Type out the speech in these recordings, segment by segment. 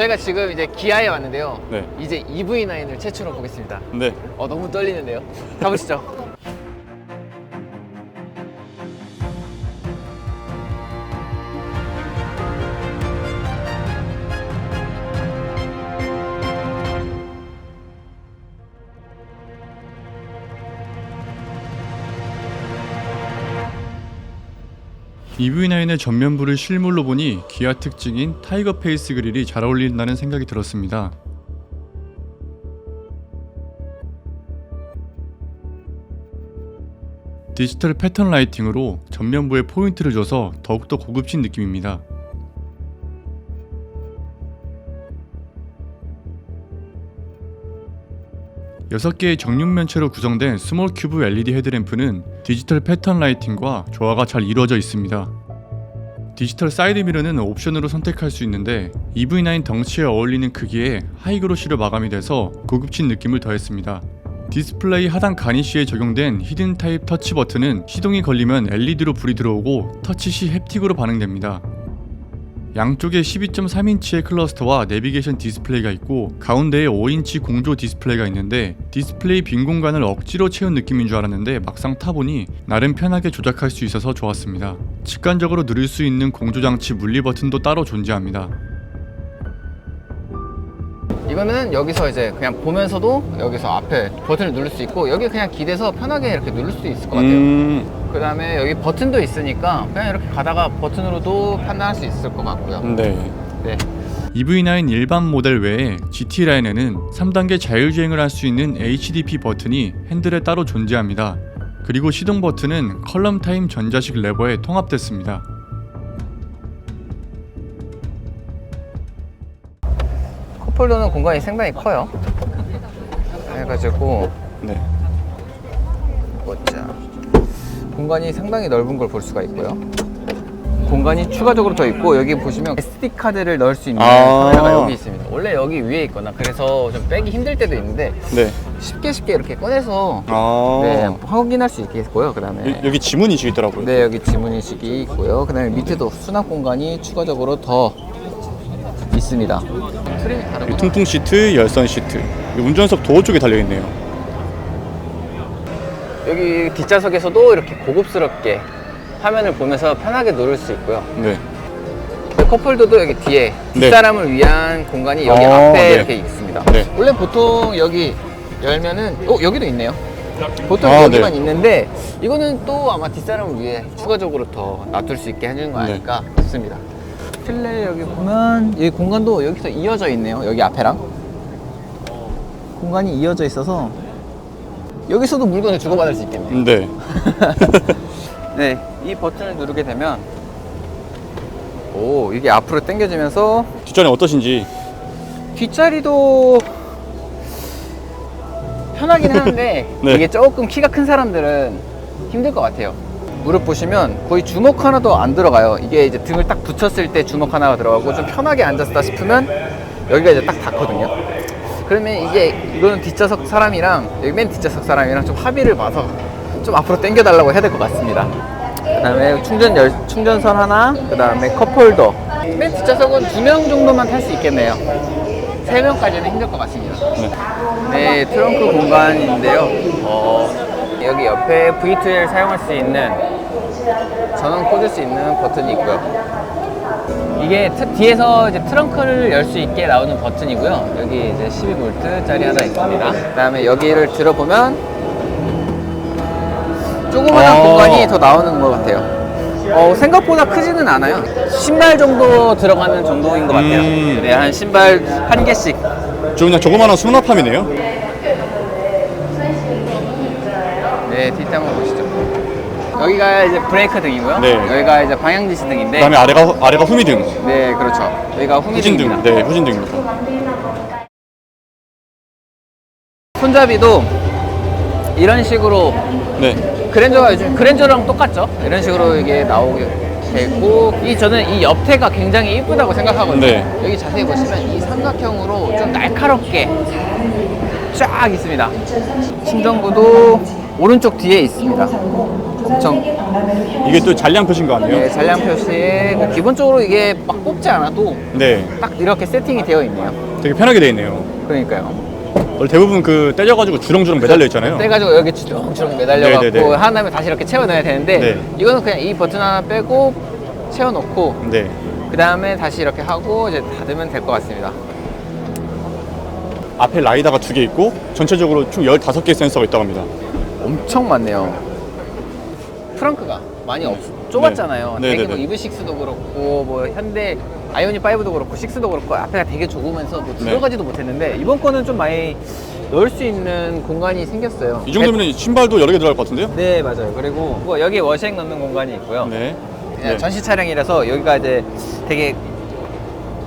저희가 지금 이제 기아에 왔는데요. 네. 이제 EV9을 최초로 보겠습니다. 네. 어, 너무 떨리는데요. 가보시죠. EV9의 전면부를 실물로 보니 기아 특징인 타이거 페이스 그릴이 잘 어울린다는 생각이 들었습니다. 디지털 패턴 라이팅으로 전면부에 포인트를 줘서 더욱더 고급진 느낌입니다. 6개의 정육면체로 구성된 스몰 큐브 LED 헤드램프는 디지털 패턴 라이팅과 조화가 잘 이루어져 있습니다. 디지털 사이드 미러는 옵션으로 선택할 수 있는데 EV9 덩치에 어울리는 크기에 하이그로시로 마감이 돼서 고급진 느낌을 더했습니다. 디스플레이 하단 가니쉬에 적용된 히든 타입 터치 버튼은 시동이 걸리면 LED로 불이 들어오고 터치 시 햅틱으로 반응됩니다. 양쪽에 12.3인치의 클러스터와 내비게이션 디스플레이가 있고 가운데에 5인치 공조 디스플레이가 있는데 디스플레이 빈 공간을 억지로 채운 느낌인 줄 알았는데 막상 타보니 나름 편하게 조작할 수 있어서 좋았습니다. 직관적으로 누릴 수 있는 공조 장치 물리 버튼도 따로 존재합니다. 이거는 여기서 이제 그냥 보면서도 여기서 앞에 버튼을 누를 수 있고 여기 그냥 기대서 편하게 이렇게 누를 수 있을 것 같아요. 음, 그 다음에 여기 버튼도 있으니까 그냥 이렇게 가다가 버튼으로도 판단할 수 있을 것 같고요. 네. 네. EV9 일반 모델 외에 GT 라인에는 3단계 자율주행을 할 수 있는 HDP 버튼이 핸들에 따로 존재합니다. 그리고 시동 버튼은 컬럼 타임 전자식 레버에 통합됐습니다. 컵홀더는 공간이 상당히 커요. 해가지고 네. 보자. 공간이 상당히 넓은 걸 볼 수가 있고요. 공간이 추가적으로 더 있고 여기 보시면 SD 카드를 넣을 수 있는 아. 카메라가 여기 있습니다. 원래 여기 위에 있거나 그래서 좀 빼기 힘들 때도 있는데 네. 쉽게 쉽게 이렇게 꺼내서 아. 네, 확인할 수 있겠고요. 그다음에 여 기 지문 인식이 있더라고요. 네 여기 지문 인식이 있고요. 그다음에 밑에도 수납 공간이 추가적으로 더 있습니다. 통풍 시트, 열선 시트. 이 운전석 도어 쪽에 달려 있네요. 여기 뒷좌석에서도 이렇게 고급스럽게 화면을 보면서 편하게 누를 수 있고요. 네. 컵홀더도 여기 뒤에 네. 뒷사람을 위한 공간이 여기 어, 앞에 네. 이렇게 있습니다. 네. 원래 보통 여기 열면은 어 여기도 있네요. 보통 아, 여기만 네. 있는데 이거는 또 아마 뒷사람을 위해 추가적으로 더 놔둘 수 있게 해주는 거 네. 아닐까 싶습니다. 실내 여기 보면 이 공간도 여기서 이어져 있네요. 여기 앞에랑 공간이 이어져 있어서 여기서도 물건을 주고받을 수 있겠네요. 네. 네, 이 버튼을 누르게 되면 오 이게 앞으로 당겨지면서 뒷전에 어떠신지. 뒷자리도 편하긴 하는데 네. 이게 조금 키가 큰 사람들은 힘들 것 같아요. 무릎 보시면 거의 주먹 하나도 안 들어가요. 이게 이제 등을 딱 붙였을 때 주먹 하나가 들어가고 좀 편하게 앉았다 싶으면 여기가 이제 딱 닿거든요. 그러면 이게 이거는 뒷좌석 사람이랑 여기 맨 뒷좌석 사람이랑 좀 합의를 봐서 좀 앞으로 당겨 달라고 해야 될 것 같습니다. 그다음에 충전 열, 충전선 하나, 그다음에 컵홀더. 맨 뒷좌석은 두 명 정도만 탈 수 있겠네요. 세 명까지는 힘들 것 같습니다. 네, 트렁크 공간인데요. 어, 여기 옆에 V2를 사용할 수 있는 전원 꽂을 수 있는 버튼이 있고요. 이게 트- 뒤에서 이제 트렁크를 열 수 있게 나오는 버튼이고요. 여기 이제 12V짜리 하나 있습니다. 그다음에 여기를 들어보면 조그만한 어. 공간이 더 나오는 것 같아요. 어, 생각보다 크지는 않아요. 신발 정도 들어가는 정도인 것 같아요. 음. 네, 한 신발 한 개씩 저 그냥 조그마한 수납함이네요. 네, 한번 보시죠. 여기가 이제 브레이크 등이고요. 네. 여기가 이제 방향 지시 등인데. 그다음에 아래가 아래가 후미등. 네, 그렇죠. 여기가 후진등. 후미등입니다. 네, 후진등입니다. 손잡이도 이런 식으로 네. 그랜저가 요즘 그랜저랑 똑같죠? 이런 식으로 이게 나오게 되고 이 저는 이 옆태가 굉장히 이쁘다고 생각하거든요. 네. 여기 자세히 보시면 이 삼각형으로 좀 날카롭게 쫙 있습니다. 충전구도 오른쪽 뒤에 있습니다. 엄청 이게 또 잔량 표시인 것 같네요. 네, 잔량 표시. 그 기본적으로 이게 막 뽑지 않아도 네, 딱 이렇게 세팅이 되어 있네요. 되게 편하게 돼 있네요. 그러니까요. 원래 대부분 그 떼져가지고 주렁주렁 매달려 있잖아요. 떼가지고 여기 주렁주렁 매달려갖고 네네네. 하나면 다시 이렇게 채워넣어야 되는데 네. 이거는 그냥 이 버튼 하나 빼고 채워놓고 네. 그 다음에 다시 이렇게 하고 이제 닫으면 될 것 같습니다. 앞에 라이다가 두 개 있고 전체적으로 총 15개 센서가 있다고 합니다. 엄청 많네요. 프랑크가 많이 없, 좁았잖아요. 네. 되게 네네네. 뭐 EV6도 그렇고 뭐 현대 아이오닉 5도 그렇고 6도 그렇고 앞에가 되게 좁으면서 뭐 네. 들어가지도 못했는데 이번 거는 좀 많이 넣을 수 있는 공간이 생겼어요. 이 정도면 신발도 여러 개 들어갈 것 같은데요? 네 맞아요. 그리고 뭐 여기 워싱 넣는 공간이 있고요. 네. 그냥 네. 전시 차량이라서 여기가 이제 되게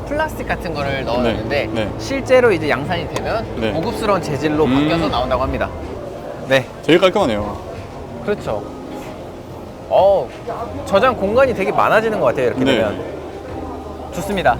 플라스틱 같은 거를 넣어놨는데 네. 실제로 이제 양산이 되면 네. 고급스러운 재질로 음. 바뀌어서 나온다고 합니다. 네, 되게 깔끔하네요. 그렇죠. 어, 저장 공간이 되게 많아지는 것 같아요. 이렇게 네. 되면 좋습니다.